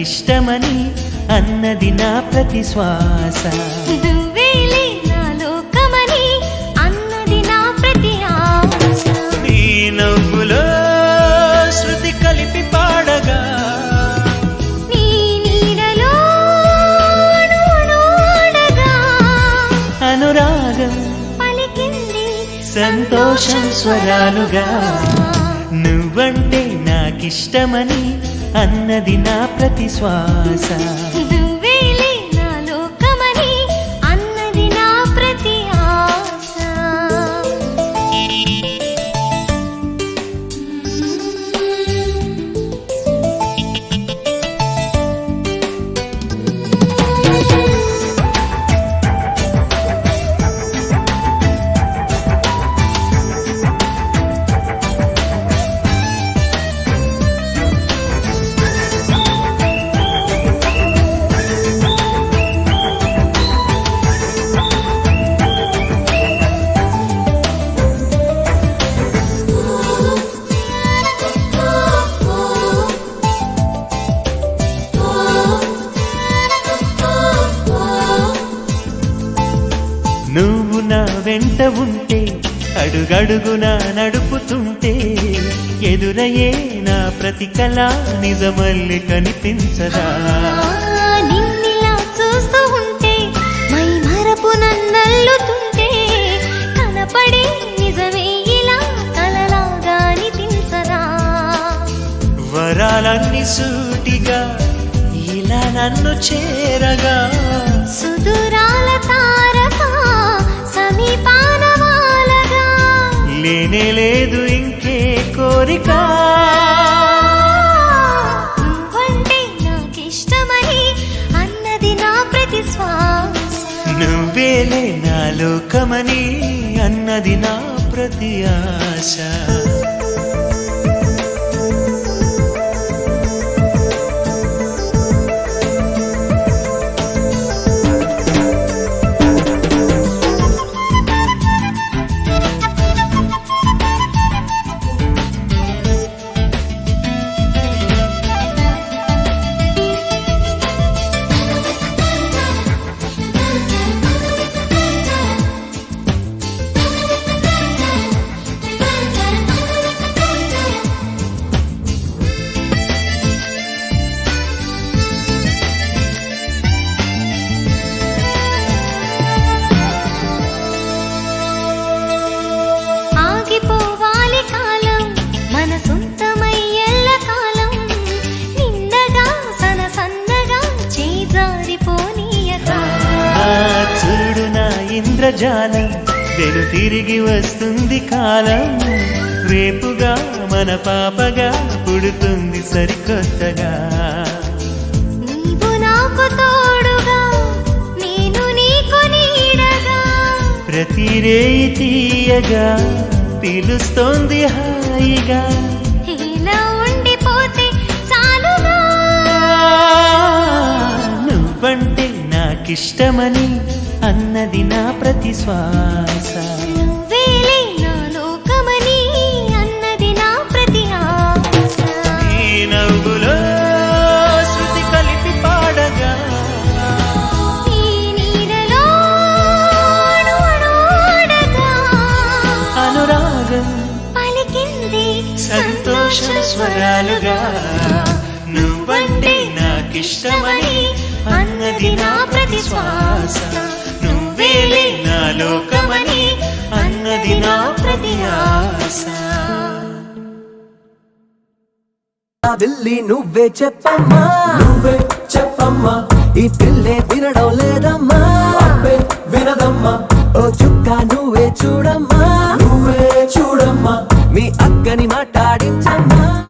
నాకిష్టమని అన్నది నా ప్రతి శ్వాస. నువ్వేలే నా లోకమని అన్నది నా ప్రతి ఆశ. నీ నవ్వులో శృతి కలిపి పాడగా. నీ నీడలో అణువణువడగా అనురాగం పలికింది సంతోషం స్వరాలుగా. నువ్వంటే నాకిష్టమని అన్నది నా ప్రతి శ్వాస. నువ్వు నా వెంట ఉంటే అడుగడుగునా నడుపుతుంటే ఎదురయ్యే నా ప్రతి కళ నిజమల్లి కనిపించదా? నిన్నిలా చూస్తూ ఉంటే మై మరపు నన్నల్లుతుంటే కనపడే నిజమే ఇలా కలలాగా అనిపించరా వరాలన్నీ సూటిగా ఇలా నన్ను చేరగా నువ్వేలే నా లోకమని అన్నది నా ప్రతి ఆశ. ఇంద్రజాలం వెను తిరిగి వస్తుంది కాలం. రేపుగా మన పాపగా పుడుతుంది సరికొత్తగా. నీవు నాకు తోడుగా నేను నీకు నీడగా. ప్రతి రేయి తీయగా పిలుస్తోంది హాయిగా. ఇలా ఉండిపోతే చాలుగా. నువ్వంటే నాకిష్టమని అన్నది నా ప్రతి శ్వాస. సంతోష స్వరాలుగా. నువ్వంటే నాకిష్టమని అన్నది నా ప్రతి శ్వాస. నువ్వేలే నా లోకమని అన్నది నా ప్రతి ఆశ ఆ వెళ్ళి నువ్వే చెప్పమ్మా. నువ్వే చెప్పమ్మా. ఈ పిల్లే వినడం లేదమ్మా.